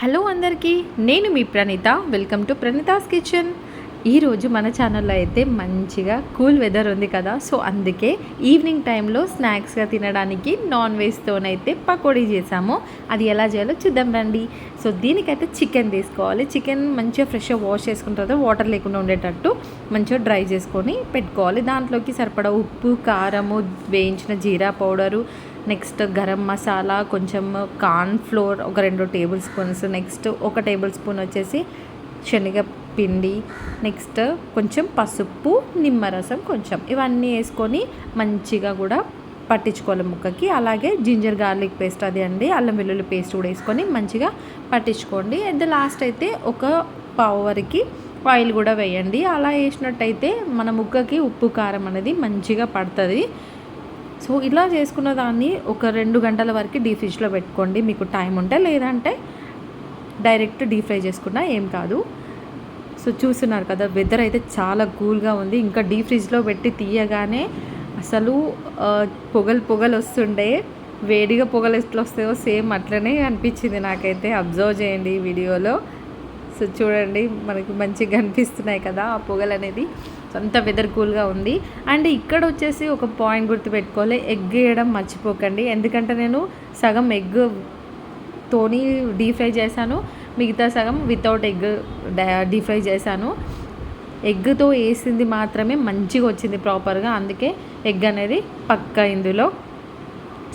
Hello అందరికీ నేను మీ Praneetha. Welcome to Praneetha's kitchen. ఈరోజు మన ఛానల్లో అయితే మంచిగా కూల్ వెదర్ ఉంది కదా సో అందుకే ఈవినింగ్ టైంలో స్నాక్స్గా తినడానికి నాన్ వెజ్తోనైతే పకోడీ చేసాము. అది ఎలా చేయాలో చూద్దాం రండి. సో దీనికైతే చికెన్ తీసుకోవాలి. చికెన్ మంచిగా ఫ్రెష్గా వాష్ చేసుకున్న తర్వాత వాటర్ లేకుండా ఉండేటట్టు మంచిగా డ్రై చేసుకొని పెట్టుకోవాలి. దాంట్లోకి సరిపడా ఉప్పు కారము వేయించిన జీరా పౌడరు నెక్స్ట్ గరం మసాలా కొంచెం కార్న్ ఫ్లోర్ ఒక రెండు టేబుల్ స్పూన్స్. నెక్స్ట్ ఒక టేబుల్ స్పూన్ వచ్చేసి శనగ పిండి నెక్స్ట్ కొంచెం పసుపు నిమ్మరసం కొంచెం. ఇవన్నీ వేసుకొని మంచిగా కూడా పట్టించుకోవాలి ముక్కకి. అలాగే జింజర్ గార్లిక్ పేస్ట్ అది అండి. అల్లం వెల్లుల్లి పేస్ట్ కూడా వేసుకొని మంచిగా పట్టించుకోండి. అట్ ద లాస్ట్ అయితే ఒక పావు వరకు ఆయిల్ కూడా వేయండి. అలా వేసినట్టయితే మన ముక్కకి ఉప్పు కారం అనేది మంచిగా పడుతుంది. సో ఇలా చేసుకున్న దాన్ని ఒక రెండు గంటల వరకు డీ ఫ్రిడ్జ్లో పెట్టుకోండి. మీకు టైం ఉంటే లేదంటే డైరెక్ట్ డీ ఫ్రై చేసుకున్నా ఏం కాదు. సో చూస్తున్నారు కదా వెదర్ అయితే చాలా కూల్గా ఉంది. ఇంకా డీ ఫ్రిడ్జ్లో పెట్టి తీయగానే అసలు పొగలు పొగలు వస్తుండే. వేడిగా పొగలు ఎట్లా వస్తాయో సేమ్ అట్లనే అనిపించింది నాకైతే. అబ్జర్వ్ చేయండి ఈ వీడియోలో. సో చూడండి మనకి మంచిగా అనిపిస్తున్నాయి కదా ఆ పొగలు అనేది. సో అంత వెదర్ కూల్గా ఉంది. అండ్ ఇక్కడ వచ్చేసి ఒక పాయింట్ గుర్తుపెట్టుకోవాలి. ఎగ్ వేయడం మర్చిపోకండి. ఎందుకంటే నేను సగం ఎగ్ తోని డీప్ ఫ్రై చేశాను. మిగతా సగం వితౌట్ ఎగ్ డీప్ ఫ్రై చేశాను. ఎగ్తో వేసింది మాత్రమే మంచిగా వచ్చింది ప్రాపర్గా అందుకే ఎగ్ అనేది పక్క ఇందులో.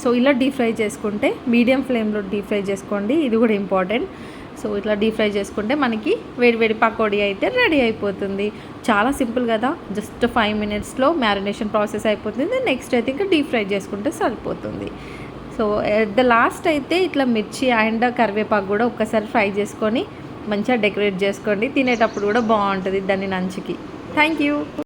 సో ఇలా డీప్ ఫ్రై చేసుకుంటే మీడియం ఫ్లేమ్లో డీప్ ఫ్రై చేసుకోండి. ఇది కూడా ఇంపార్టెంట్ సో ఇట్లా డీప్ ఫ్రై చేసుకుంటే మనకి వేడి వేడి పకోడీ అయితే రెడీ అయిపోతుంది. చాలా సింపుల్ కదా. జస్ట్ ఫైవ్ మినిట్స్లో మ్యారినేషన్ ప్రాసెస్ అయిపోతుంది. నెక్స్ట్ అయితే ఇంకా డీప్ ఫ్రై చేసుకుంటే సరిపోతుంది. సో ఎట్ ద లాస్ట్ అయితే ఇట్లా మిర్చి అండ్ కరివేపాకు కూడా ఒక్కసారి ఫ్రై చేసుకొని మంచిగా డెకరేట్ చేసుకోండి. తినేటప్పుడు కూడా బాగుంటుంది దాన్ని నంచుకి థ్యాంక్ యూ.